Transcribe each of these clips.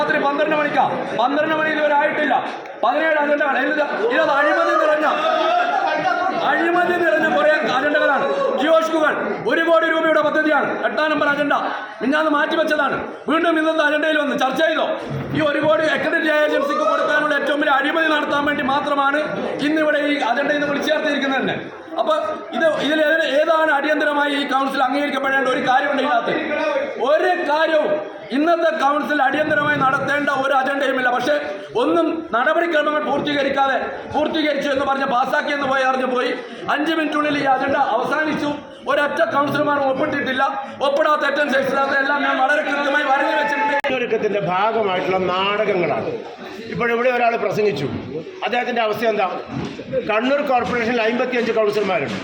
പന്ത്രണ്ട് മണിക്കാ. പന്ത്രണ്ട് മണി ഇതുവരെ ആയിട്ടില്ല. പതിനേഴ് അജണ്ടകൾ. ഇത് ഇത് അഴിമതി നിറഞ്ഞ അഴിമതി നിറഞ്ഞ കുറെ അജണ്ടകളാണ്. ജിയോഷ്കുകൾ ഒരു കോടി രൂപയുടെ പദ്ധതിയാണ്. എട്ടാം നമ്പർ അജണ്ട. മിഞ്ഞാന്ന് മാറ്റിവെച്ചതാണ് വീണ്ടും ഇന്നത്തെ അജണ്ടയിൽ വന്ന് ചർച്ച ചെയ്തോ? ഈ ഒരു കോടി അക്രഡിറ്റ് ഏജൻസിക്ക് കൊടുക്കാനുള്ള ഏറ്റവും വലിയ അഴിമതി നടത്താൻ വേണ്ടി മാത്രമാണ് ഇന്നിവിടെ ഈ അജണ്ടയിൽ നിന്ന് വിളിച്ചു ചേർത്തിരിക്കുന്നത് തന്നെ അപ്പൊ ഇത് ഇതിൽ ഏത് ഏതാണ് അടിയന്തരമായി ഈ കൗൺസിൽ അംഗീകരിക്കപ്പെടേണ്ട ഒരു കാര്യമുണ്ട് ഇതിനകത്ത്. ഒരു കാര്യവും ഇന്നത്തെ കൗൺസിൽ അടിയന്തരമായി നടത്തേണ്ട ഒരു അജണ്ടയുമില്ല പക്ഷേ ഒന്നും നടപടിക്രമങ്ങൾ പൂർത്തീകരിക്കാതെ പൂർത്തീകരിച്ചു എന്ന് പറഞ്ഞ് പാസ്സാക്കി എന്ന് പോയി അറിഞ്ഞു പോയി. അഞ്ച് മിനിറ്റിനുള്ളിൽ ഈ അജണ്ട അവസാനിച്ചു. ഒരൊറ്റ കൗൺസിലർമാരും ഒപ്പിട്ടിട്ടില്ല. ഒപ്പിടാത്ത ഏറ്റവും ശേഷിക്കാത്ത എല്ലാം ഞാൻ വളരെ കൃത്യമായി പറഞ്ഞു വെച്ചിട്ടുണ്ട്. ഒരുക്കത്തിന്റെ ഭാഗമായിട്ടുള്ള നാടകങ്ങളാണ്. ഇപ്പോഴിവിടെ ഒരാൾ പ്രസംഗിച്ചു. അദ്ദേഹത്തിന്റെ അവസ്ഥ എന്താ? കണ്ണൂർ കോർപ്പറേഷനിൽ അമ്പത്തിയഞ്ച് കൗൺസിലർമാരുണ്ട്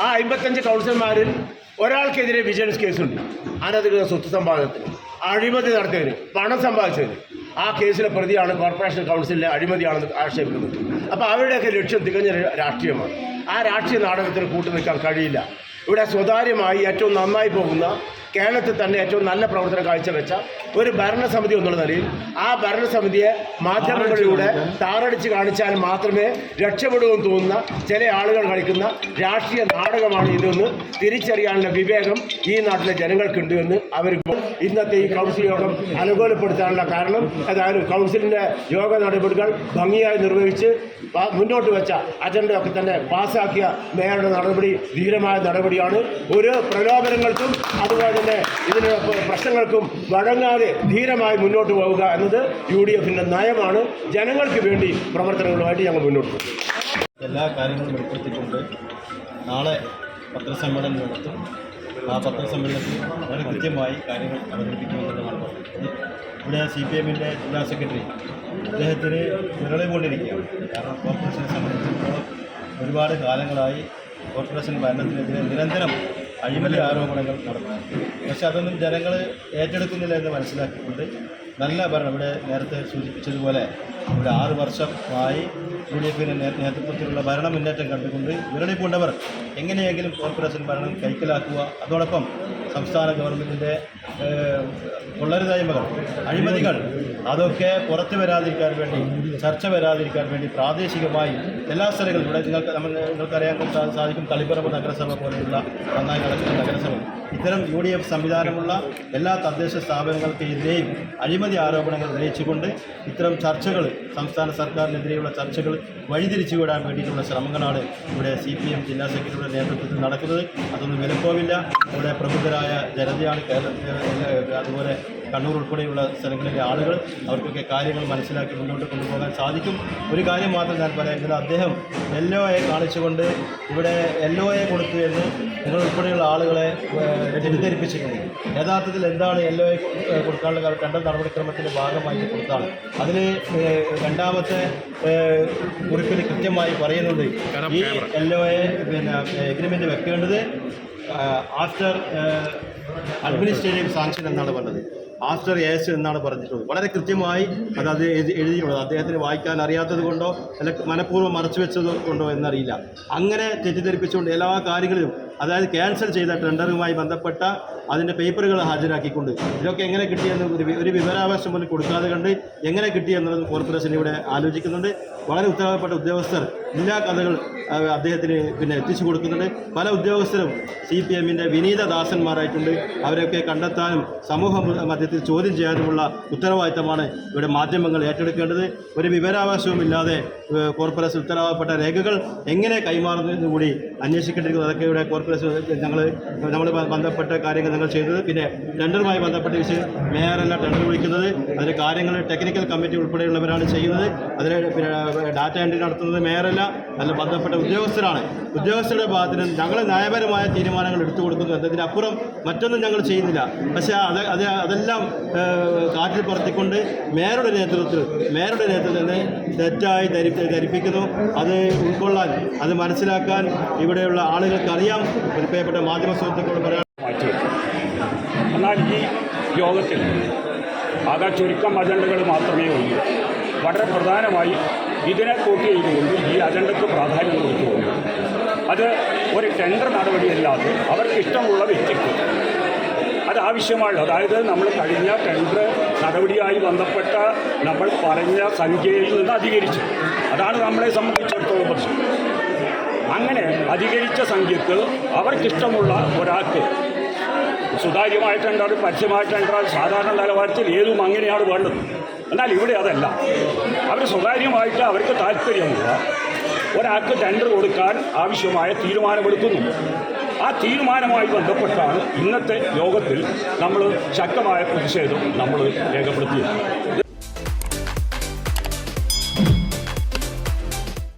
ആ അമ്പത്തഞ്ച് കൗൺസിലർമാരിൽ ഒരാൾക്കെതിരെ വിജിലൻസ് കേസുണ്ട് അനധികൃത സ്വത്ത് സമ്പാദനത്തിന്. അഴിമതി നടത്തിയതിന് പണം സമ്പാദിച്ചതിന് ആ കേസിലെ പ്രതിയാണ് കോർപ്പറേഷൻ കൗൺസിലിലെ അഴിമതിയാണെന്ന് ആക്ഷേപിക്കുന്നത്. അപ്പോൾ അവരുടെയൊക്കെ ലക്ഷ്യം തികഞ്ഞ രാഷ്ട്രീയമാണ്. ആ രാഷ്ട്രീയ നാടകത്തിന് കൂട്ടു നിൽക്കാൻ കഴിയില്ല. ഇവിടെ സ്വകാര്യമായി ഏറ്റവും നന്നായി പോകുന്ന കേരളത്തിൽ തന്നെ ഏറ്റവും നല്ല പ്രവർത്തനം കാഴ്ചവെച്ച ഒരു ഭരണസമിതി എന്നുള്ള നിലയിൽ ആ ഭരണസമിതിയെ മാധ്യമങ്ങളിലൂടെ താറടിച്ച് കാണിച്ചാൽ മാത്രമേ രക്ഷപ്പെടുമെന്ന് തോന്നുന്ന ചില ആളുകൾ കളിക്കുന്ന രാഷ്ട്രീയ നാടകമാണ് ഇതെന്ന് തിരിച്ചറിയാനുള്ള വിവേകം ഈ നാട്ടിലെ ജനങ്ങൾക്കുണ്ട് എന്ന് അവരിപ്പോൾ ഇന്നത്തെ ഈ കൗൺസിൽ യോഗം അനുകൂലപ്പെടുത്താനുള്ള കാരണം അതായത് കൗൺസിലിന്റെ യോഗ നടപടികൾ ഭംഗിയായി നിർവഹിച്ച് മുന്നോട്ട് വെച്ച അജണ്ടയൊക്കെ തന്നെ പാസ്സാക്കിയ മേയറുടെ നടപടി ധീരമായ നടപടിയാണ്. ഒരു പ്രലോഭനങ്ങൾക്കും അതുപോലെ തന്നെ ഇതിന് പ്ര- പ്രശ്നങ്ങൾക്കും വഴങ്ങാതെ ധീരമായി മുന്നോട്ട് പോവുക എന്നത് യു ഡി എഫിന്റെ നയമാണ്. ജനങ്ങൾക്ക് വേണ്ടി പ്രവർത്തനങ്ങളുമായിട്ട് ഞങ്ങൾ മുന്നോട്ട് പോകും. എല്ലാ കാര്യങ്ങളും വെളിപ്പെടുത്തിക്കൊണ്ട് നാളെ പത്രസമ്മേളനം നടത്തും. ആ പത്രസമ്മേളനത്തിൽ വളരെ കൃത്യമായി കാര്യങ്ങൾ അവതരിപ്പിക്കുമെന്നുള്ളതാണ് ഇവിടെ സി പി എമ്മിന്റെ ജില്ലാ സെക്രട്ടറി അദ്ദേഹത്തിന് വിരളി കൊണ്ടിരിക്കുകയാണ്. കാരണം കോർപ്പറേഷനെ സംബന്ധിച്ചിടത്തോളം ഒരുപാട് കാലങ്ങളായി കോർപ്പറേഷൻ ഭരണത്തിനെതിരെ നിരന്തരം അഴിമതി ആരോപണങ്ങൾ നടന്നു പക്ഷെ അതൊന്നും ജനങ്ങൾ ഏറ്റെടുക്കുന്നില്ല എന്ന് മനസ്സിലാക്കിക്കൊണ്ട് നല്ല ഭരണം. ഇവിടെ നേരത്തെ സൂചിപ്പിച്ചതുപോലെ ഇവിടെ ആറ് വർഷമായി യു ഡി എഫിന്റെ നേതൃത്വത്തിലുള്ള ഭരണ മുന്നേറ്റം കണ്ടുകൊണ്ട് വിരളി എങ്ങനെയെങ്കിലും കോർപ്പറേഷൻ ഭരണം കൈക്കലാക്കുക. അതോടൊപ്പം സംസ്ഥാന ഗവൺമെന്റിന്റെ കൊള്ളരുതായ്മകൾ അഴിമതികൾ അതൊക്കെ പുറത്തു വരാതിരിക്കാൻ വേണ്ടി ചർച്ച വരാതിരിക്കാൻ വേണ്ടി പ്രാദേശികമായി എല്ലാ സ്ഥലങ്ങളിലും ഇവിടെ നിങ്ങൾക്ക് നമ്മൾ നിങ്ങൾക്കറിയാൻ സാധിക്കും തളിപ്പറമ്പ് നഗരസഭ പോലെയുള്ള നന്നായി നടക്കുന്ന നഗരസഭ. ഇത്തരം യു ഡി എഫ് സംവിധാനമുള്ള എല്ലാ തദ്ദേശ സ്ഥാപനങ്ങൾക്കെതിരെയും അഴിമതി ആരോപണങ്ങൾ ഉന്നയിച്ചുകൊണ്ട് ഇത്തരം ചർച്ചകൾ സംസ്ഥാന സർക്കാരിനെതിരെയുള്ള ചർച്ചകൾ വഴിതിരിച്ചു വിടാൻ വേണ്ടിയിട്ടുള്ള ശ്രമങ്ങളാണ് ഇവിടെ സി പി എം ജില്ലാ സെക്രട്ടറിയുടെ നേതൃത്വത്തിൽ നടക്കുന്നത്. അതൊന്നും വിലപ്പോവില്ല ഇവിടെ പ്രബുദ്ധരായ ജനതയാണ് കേരളത്തിലെ അതുപോലെ കണ്ണൂർ ഉൾപ്പെടെയുള്ള സ്ഥലങ്ങളിലെ ആളുകൾ അവർക്കൊക്കെ കാര്യങ്ങൾ മനസ്സിലാക്കി മുന്നോട്ട് കൊണ്ടുപോകാൻ സാധിക്കും. ഒരു കാര്യം മാത്രം ഞാൻ പറയാമെങ്കിൽ അദ്ദേഹം എൽ എ കാണിച്ചുകൊണ്ട് ഇവിടെ എൽ എ കൊടുത്തു എന്ന് നിങ്ങൾ ഉൾപ്പെടെയുള്ള ആളുകളെ ഏഹ്, തെറ്റിദ്ധരിപ്പിച്ചിട്ടുണ്ട്. യഥാർത്ഥത്തിൽ എന്താണ് എൽ എ കൊടുക്കാനുള്ള ടെൻഡർ നടപടിക്രമത്തിന്റെ ഭാഗമായിട്ട് കൊടുത്താണ്. അതിൽ രണ്ടാമത്തെ കുറിപ്പിൽ കൃത്യമായി പറയുന്നുണ്ട് ഈ എൽ എ പിന്നെ എഗ്രിമെന്റ് വെക്കേണ്ടത് ആഫ്റ്റർ അഡ്മിനിസ്ട്രേറ്റീവ് സാങ്ഷൻ എന്നാണ് പറഞ്ഞത്. ആഫ്റ്റർ എസ് എന്നാണ് പറഞ്ഞിട്ടുള്ളത്. വളരെ കൃത്യമായി അത് അത് എഴുതി എഴുതിയിട്ടുള്ളത്. അദ്ദേഹത്തിന് വായിക്കാൻ അറിയാത്തത് കൊണ്ടോ അല്ല മനഃപൂർവം മറച്ചു വെച്ചത് കൊണ്ടോ എന്നറിയില്ല. അങ്ങനെ തെറ്റിദ്ധരിപ്പിച്ചുകൊണ്ട് എല്ലാ കാര്യങ്ങളിലും അതായത് ക്യാൻസൽ ചെയ്ത ടെൻഡറുമായി ബന്ധപ്പെട്ട അതിന്റെ പേപ്പറുകൾ ഹാജരാക്കിക്കൊണ്ട് ഇതൊക്കെ എങ്ങനെ കിട്ടിയെന്ന് ഒരു വിവരാവകാശം പോലും കൊടുക്കാതെ കണ്ട് എങ്ങനെ കിട്ടിയെന്നുള്ളത് കോർപ്പറേഷൻ ഇവിടെ ആലോചിക്കുന്നുണ്ട്. വളരെ ഉത്തരവാദപ്പെട്ട ഉദ്യോഗസ്ഥർ എല്ലാ കഥകൾ അദ്ദേഹത്തിന് പിന്നെ എത്തിച്ചു കൊടുക്കുന്നുണ്ട്. പല ഉദ്യോഗസ്ഥരും സി പി എമ്മിന്റെ വിനീത ദാസന്മാരായിട്ടുണ്ട്. അവരെയൊക്കെ കണ്ടെത്താനും സമൂഹ മധ്യത്തിൽ ചോദ്യം ചെയ്യാനുമുള്ള ഉത്തരവാദിത്തമാണ് ഇവിടെ മാധ്യമങ്ങൾ ഏറ്റെടുക്കേണ്ടത്. ഒരു വിവരാവകാശവുമില്ലാതെ ഏഹ്, കോർപ്പറേഷൻ ഉത്തരവാദപ്പെട്ട രേഖകൾ എങ്ങനെ കൈമാറുന്നതെന്ന് കൂടി അന്വേഷിക്കേണ്ടിരിക്കുന്നത് അതൊക്കെ ഇവിടെ കോർപ്പറേഷൻ ഞങ്ങൾ നമ്മൾ ബന്ധപ്പെട്ട കാര്യങ്ങൾ ഞങ്ങൾ ചെയ്തത്. പിന്നെ ടെൻഡറുമായി ബന്ധപ്പെട്ട വിഷയം മേയറല്ല ടെൻഡർ വിളിക്കുന്നത്. അതിന്റെ കാര്യങ്ങൾ ടെക്നിക്കൽ കമ്മിറ്റി ഉൾപ്പെടെയുള്ളവരാണ് ചെയ്യുന്നത്. അതിന് പിന്നെ ഡാറ്റ എൻട്രി നടത്തുന്നത് മേയറല്ല അതിൽ ബന്ധപ്പെട്ട ഉദ്യോഗസ്ഥരാണ്. ഉദ്യോഗസ്ഥരുടെ ഭാഗത്തിന് ഞങ്ങൾ നയപരമായ തീരുമാനങ്ങൾ എടുത്തു കൊടുക്കുന്നു. എന്നതിനപ്പുറം മറ്റൊന്നും ഞങ്ങൾ ചെയ്യുന്നില്ല. പക്ഷേ അത് അത് അതെല്ലാം കാറ്റിൽ പറത്തിക്കൊണ്ട് മേയറുടെ നേതൃത്വത്തിൽ മേയറുടെ നേതൃത്വത്തിൽ തന്നെ തെറ്റായി ധരി ധരിപ്പിക്കുന്നു. അത് ഉൾക്കൊള്ളാൻ അത് മനസ്സിലാക്കാൻ ഇവിടെയുള്ള ആളുകൾക്ക് അറിയാം പ്രിയപ്പെട്ട മാധ്യമ സുഹൃത്തുക്കളോട് പറയാൻ മാറ്റിവെച്ചു എന്നാൽ ഈ യോഗത്തിൽ ആകെ ചുരുക്കം അജണ്ടകൾ മാത്രമേ ഉള്ളൂ. വളരെ പ്രധാനമായി ഇതിനെ കൂട്ടി ചെയ്തുകൊണ്ട് ഈ അജണ്ടയ്ക്ക് പ്രാധാന്യം കൊടുത്തുകൊണ്ട് അത് ഒരു ടെൻഡർ നടപടിയല്ലാതെ അവർക്ക് ഇഷ്ടമുള്ള വ്യക്തിക്ക് അത് ആവശ്യമാണ് അതായത് നമ്മൾ കഴിഞ്ഞ ടെൻഡർ നടപടിയായി ബന്ധപ്പെട്ട നമ്മൾ പറഞ്ഞ സംഖ്യയിൽ നിന്ന് അധികരിച്ചു. അതാണ് നമ്മളെ സംബന്ധിച്ചിടത്തോളം പ്രശ്നം. അങ്ങനെ അധികരിച്ച സംഖ്യക്ക് അവർക്കിഷ്ടമുള്ള ഒരാൾക്ക് സുതാര്യമായ ടെൻഡർ പരസ്യമായ ടെൻഡർ സാധാരണ നിലവാരത്തിൽ ഏതും അങ്ങനെയാണ് വേണ്ടത്. എന്നാൽ ഇവിടെ അതല്ല. അവർ സ്വകാര്യമായിട്ട് അവർക്ക് താല്പര്യമുള്ള ഒരാൾക്ക് ടെൻഡർ കൊടുക്കാൻ ആവശ്യമായ തീരുമാനമെടുക്കുന്നു. ആ തീരുമാനവുമായി ബന്ധപ്പെട്ടാണ് ഇന്നത്തെ യോഗത്തിൽ നമ്മൾ ശക്തമായ പ്രതിഷേധം നമ്മൾ രേഖപ്പെടുത്തിയത്.